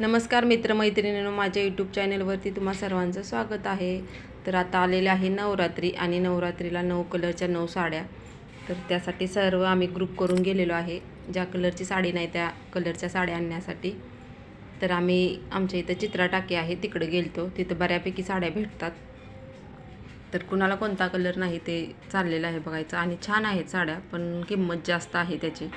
नमस्कार मित्रमैत्रिणींनो माझ्या यूट्यूब चॅनलवरती तुम्हा सर्वांचं स्वागत आहे. तर आता आलेले आहे नवरात्री आणि नवरात्रीला नऊ कलरच्या नऊ साड्या. तर त्यासाठी सर्व आम्ही ग्रुप करून गेलेलो आहे. ज्या कलरची साडी नाही त्या कलरच्या साड्या आणण्यासाठी. तर आम्ही आमच्या इथं चित्रा टाकी आहे तिकडे गेलतो. तिथं बऱ्यापैकी साड्या भेटतात. तर कुणाला कोणता कलर नाही ते चाललेलं आहे बघायचं. आणि छान आहेत साड्या पण किंमत जास्त आहे त्याची.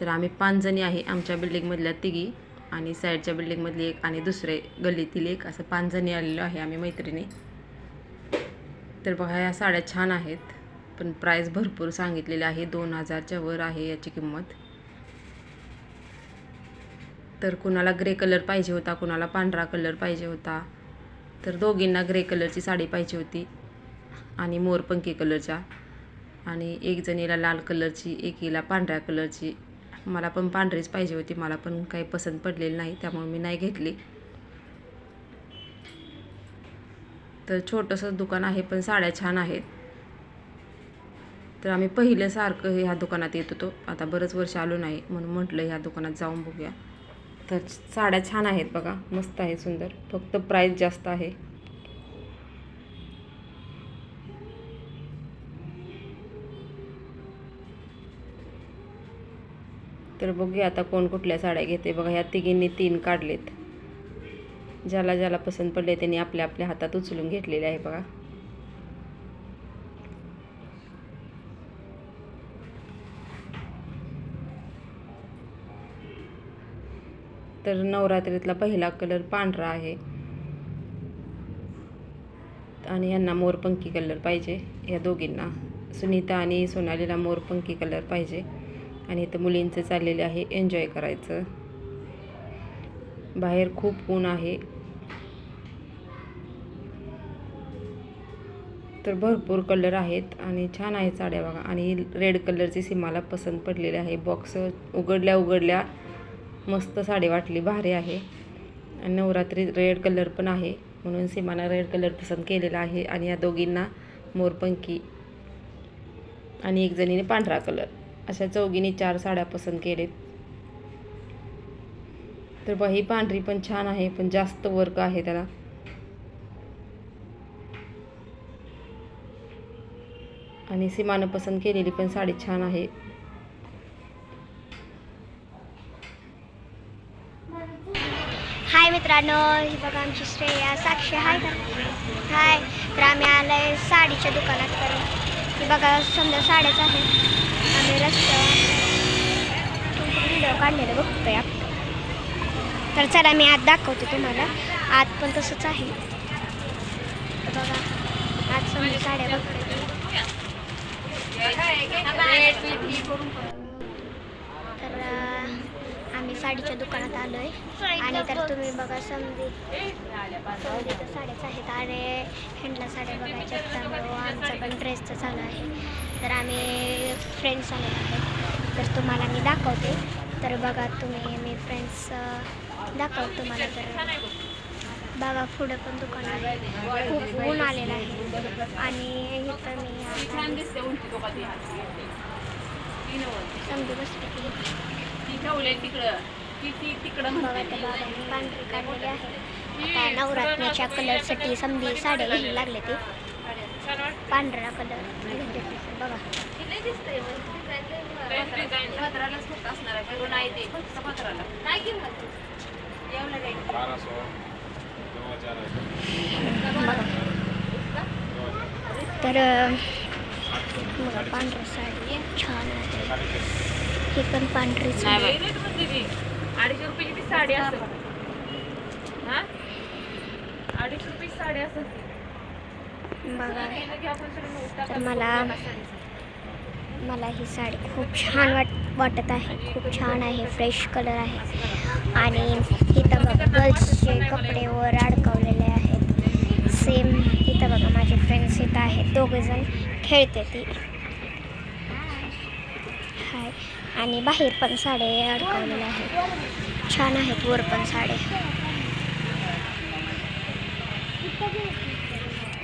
तर आम्ही पाचजणी आहे आमच्या बिल्डिंगमधल्या तिघी. आणि साईडच्या बिल्डिंगमधली एक आणि दुसरे गल्लीतील एक असं पाच जणी आलेलो आहे आम्ही मैत्रिणी. तर बघा या साड्या छान आहेत पण प्राईस भरपूर सांगितलेले आहे. दोन हजारच्या वर आहे याची किंमत. तर कुणाला ग्रे कलर पाहिजे होता कुणाला पांढरा कलर पाहिजे होता तर दोघींना ग्रे कलरची साडी पाहिजे होती आणि मोरपंखी कलरच्या आणि एक जणीला लाल कलरची एकीला पांढऱ्या कलरची मला पण पांढरीच पाहिजे होती मला पण काही पसंत पडलेली नाही त्यामुळे मी नाही घेतली. तर छोटंसं दुकान आहे पण साड्या छान आहेत. तर आम्ही पहिल्यासारखं ह्या दुकानात येत होतो. आता बरंच वर्ष आलो नाही म्हणून म्हटलं ह्या दुकानात जाऊन बघूया. तर साड्या छान आहेत बघा मस्त आहे सुंदर. फक्त प्राईस जास्त आहे. तर बघूया आता कोण कुठल्या साड्या घेते. बघा ह्या तिघींनी तीन काढलेत. ज्याला ज्याला पसंत पडले त्यांनी आपल्या आपल्या हातात उचलून घेतलेले आहे बघा. तर नवरात्रीतला पहिला कलर पांढरा आहे. आणि यांना मोरपंखी कलर पाहिजे. या दोघींना. सुनीता आणि सोनालीला मोरपंखी कलर पाहिजे. आणि इथं मुलींचं चाललेले आहे. एन्जॉय करायचं. बाहेर खूप ऊन आहे. तर भरपूर कलर आहेत आणि छान आहेत साड्या बघा. आणि रेड कलरची सीमाला पसंत पडलेली आहे. बॉक्स उघडल्या उघडल्या मस्त साडी वाटली. भारी आहे. आणि नवरात्री रेड कलर पण आहे. म्हणून सीमाला रेड कलर पसंत केलेला आहे. आणि या दोघींना मोरपंखी आणि एक जणीने पांढरा कलर अशा चौघींनी चार साड्या पसंत केलेत. तर बा ही पांढरी पण छान आहे पण जास्त वर्क आहे त्याला. आणि सीमानं पसंत केलेली पण साडी छान आहे. हाय मित्रांनो ही बघा आमची श्रेया साक्षी हाय का? हाय. तर आम्ही आलोय साडीच्या दुकानात तर ही बघा समजा साड्याच आहेत आम्ही व्हिडिओ काढलेलं बघतोय आपण तर चला मी आत दाखवते तुम्हाला. आत पण तसंच आहे. तर बघा आत समजा साड्या बघतोय साडीच्या दुकानात आलो आहे आणि तर तुम्ही बघा समजी तर साड्याच आहेत. आणि हँडला साड्या बघायच्या आहेत, त्यामुळं आमचं पण ड्रेसचं चालू आहे. तर आम्ही फ्रेंड्स आले आहेत. तर तुम्हाला मी दाखवते. तर बघा तुम्ही मी फ्रेंड्स दाखवतो तुम्हाला तर. बघा पुढं पण दुकान आहे. खूप ऊन आलेलं आहे. आणि इथं मी समजू बसते पांढरी काढलेली आहे आता नवरात्रीच्या कलरसाठी समधी साड्या घ्यायला लागले ते. पांढरा कलर बघा. तर पांढरी साडी छान आहे. ही पण अडीचशे रुपयाची ती साडी हा. अडीचशे रुपयाची साडी बघा. तर मला मला ही साडी खूप छान वाट वाटत आहे. खूप छान आहे. फ्रेश कलर आहे. आणि इथं बघा गर्ल्सचे कपडे वर अडकवलेले आहेत. सेम इथं बघा माझे फ्रेंड्स इथं आहेत. दोघेजण खेळते ती. हाय आणि बाहेर पण साडे अडकवलेल्या आहेत. छान आहेत वर पण साडे.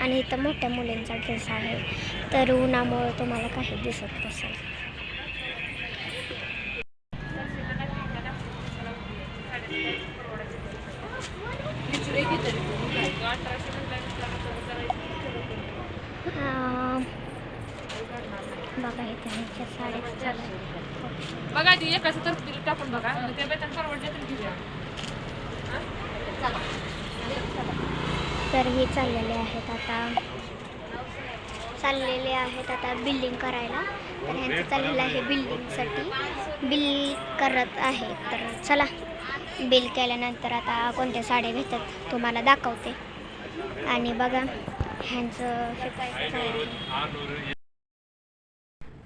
आणि इथं मोठ्या मुलींचा ड्रेस आहे. तर उन्हामुळं तुम्हाला काही दिसत नसेल. आता ह्यांच्या साड्या चालू बघा ती एकाचं तर बिल टाकून बघा. ते वेतन परवडले तर घेऊया. तर हे चाललेले आहेत आता. चाललेले आहेत आता बिल्डिंग करायला. तर ह्यांचं चाललेलं आहे बिल्डिंगसाठी बिल करत आहे. तर चला बिल केल्यानंतर आता कोणत्या साड्या घेतात तुम्हाला दाखवते. आणि बघा ह्यांचं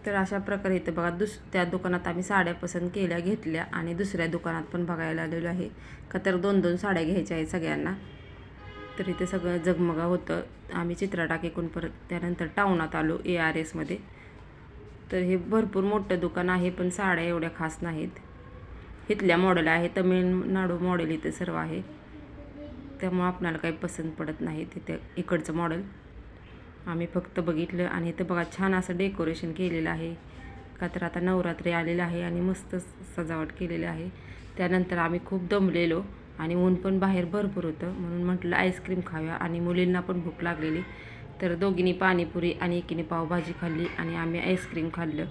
तर अशा प्रकारे इथं बघा दुस त्या दुकानात आम्ही साड्या पसंत केल्या घेतल्या आणि दुसऱ्या दुकानात पण बघायला आलेलो आहे. का तर दोन दोन साड्या घ्यायच्या आहेत सगळ्यांना. तर इथे सगळं जगमगा होतं. आम्ही चित्रा टाकेकून परत त्यानंतर टाऊनात आलो ए आर एसमध्ये तर हे भरपूर मोठं दुकान आहे पण साड्या एवढ्या खास नाहीत. इथल्या मॉडेल आहे तमिळनाडू मॉडेल इथे सर्व आहे. त्यामुळं आपणाला काही पसंत पडत नाही तिथे इकडचं मॉडेल आम्ही फक्त बघितलं आणि इथं बघा छान असं डेकोरेशन केलेलं आहे. का तर आता नवरात्री आलेलं आहे आणि मस्त सजावट केलेली आहे. त्यानंतर आम्ही खूप दमलेलो आणि ऊन पण बाहेर भरपूर होतं म्हणून म्हटलं आईस्क्रीम खाव्या आणि मुलींना पण भूक लागलेली. तर दोघींनी पाणीपुरी आणि एकीने पावभाजी खाल्ली आणि आम्ही आईस्क्रीम खाल्लं.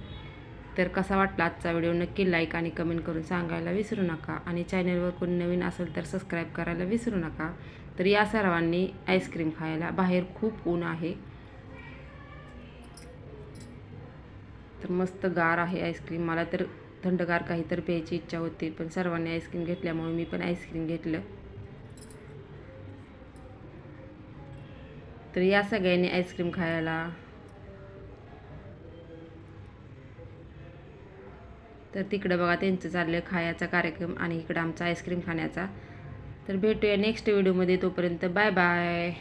तर कसा वाटला आजचा व्हिडिओ नक्की लाईक आणि कमेंट करून सांगायला विसरू नका आणि चॅनलवर कोणी नवीन असेल तर सबस्क्राईब करायला विसरू नका. तर या सर्वांनी आईस्क्रीम खायला बाहेर खूप ऊन आहे. तर मस्त गार आहे आईस्क्रीम मला तर थंडगार काहीतरी प्यायची इच्छा होती पण सर्वांनी आईस्क्रीम घेतल्यामुळे मी पण आईस्क्रीम घेतलं. तर या सगळ्यांनी आईस्क्रीम खायला. तर तिकडं बघा त्यांचं चाललं खायचा कार्यक्रम आणि इकडं आमचा आईस्क्रीम खाण्याचा. तर भेटूया नेक्स्ट व्हिडिओमध्ये तोपर्यंत बाय बाय